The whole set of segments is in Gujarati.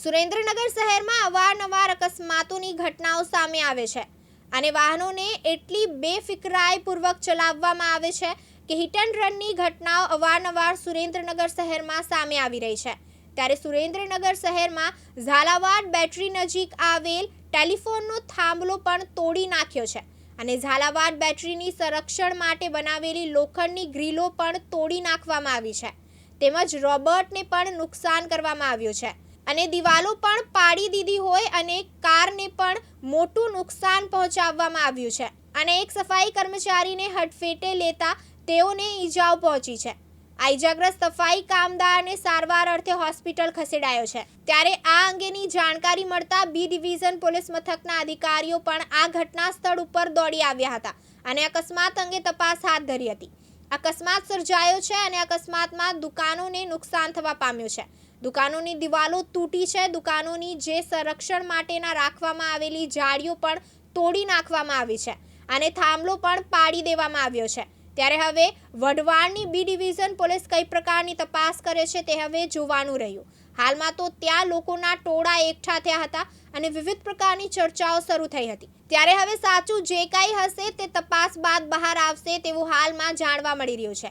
સુરેન્દ્રનગર શહેરમાં અવારનવાર અકસ્માતોની ઘટનાઓ સામે આવે છે અને વાહનોને એટલી બેફિકરાઈપૂર્વક ચલાવવામાં આવે છે કે હિટ એન્ડ રનની ઘટનાઓ અવારનવાર સુરેન્દ્રનગર શહેરમાં સામે આવી રહી છે. ત્યારે સુરેન્દ્રનગર શહેરમાં ઝાલાવાડ બેટરી નજીક આવેલ ટેલિફોનનો થાંભલો પણ તોડી નાખ્યો છે અને ઝાલાવાડ બેટરીની સંરક્ષણ માટે બનાવેલી લોખંડની ગ્રીલો પણ તોડી નાખવામાં આવી છે. તેમજ રોબર્ટને પણ નુકસાન કરવામાં આવ્યું છે. અને દિવાલો પણ પાડી દીધી હોય અને કારને પણ મોટું નુકસાન પહોંચાડવામાં આવ્યું છે. અને એક સફાઈ કર્મચારીને હડફેટે લેતા તેઓને ઈજાઓ પહોંચી છે. આ ઈજાગ્રસ્ત સફાઈ કામદારને સારવાર અર્થે હોસ્પિટલ ખસેડાયો છે. ત્યારે આ અંગેની જાણકારી મળતા બી ડિવિઝન પોલીસ મથકના અધિકારીઓ પણ આ ઘટના સ્થળ ઉપર દોડી આવ્યા હતા અને અકસ્માત અંગે તપાસ હાથ ધરી હતી. અકસ્માત સર્જાયો છે અને અકસ્માતમાં દુકાનોને નુકસાન થવા પામ્યું છે. દુકાનોની દિવાલો તૂટી છે. દુકાનોની જે સંરક્ષણ માટેના રાખવામાં આવેલી જાળીઓ પણ તોડી નાખવામાં આવી છે અને થાંભલો પણ પાડી દેવામાં આવ્યો છે. ત્યારે હવે વઢવાણની બી ડિવિઝન પોલીસ કઈ પ્રકારની તપાસ કરે છે તે હવે જોવાનું રહ્યું. હાલમાં તો ત્યાં લોકોના ટોળા એકઠા થયા હતા અને વિવિધ પ્રકારની ચર્ચાઓ શરૂ થઈ હતી. ત્યારે હવે સાચું જે કાંઈ હશે તે તપાસ બાદ બહાર આવશે તેવું હાલમાં જાણવા મળી રહ્યું છે.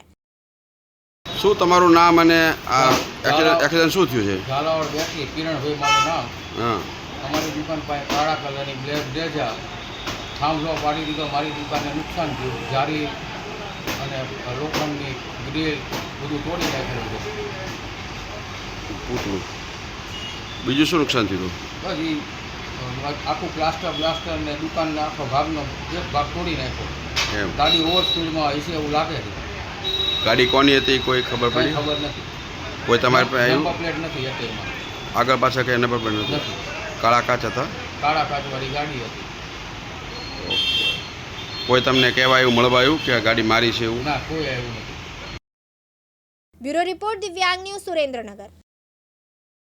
શું તમારું નામ અને આ એક્સિડન્ટ શું થયું છે? ઝાલાવાડ બેઠી કિરણભાઈ મારું નામ. હા. અમારી દુકાન પાસે કાળા કલરની બ્લેક ડેજા થાંભલો પાડી દીધો મારી દુકાનને નુકસાન થયું. જારી અને લોખંડની ગ્રીલ બધું તોડી નાખેલું છે. પૂતળું. બીજું શું નુકસાન થયું? બસ એ આખું પ્લાસ્ટર બ્લાસ્ટર ને દુકાનના આખો ભાગનો એક ભાગ તોડી નાખ્યો. ગાડી ઓવર સ્પીડમાં હશે એવું લાગે છે. ગાડી કોની હતી કોઈ ખબર પડી? ખબર નથી. કોઈ તમારી પાસે નંબર આવ્યું? પ્લેટ નથી હતી આગળ પાછળ કઈ નંબર પ્લેટ નથી? નથી. કાળા કાચ હતા? કાળા કાચવાળી ગાડી હતી. કોઈ તમને કહેવા એવું મળવા આવ્યું કે ગાડી મારી છે એવું? ના કોઈ આવ્યું નથી. Bureau report Divyang news Surendranagar.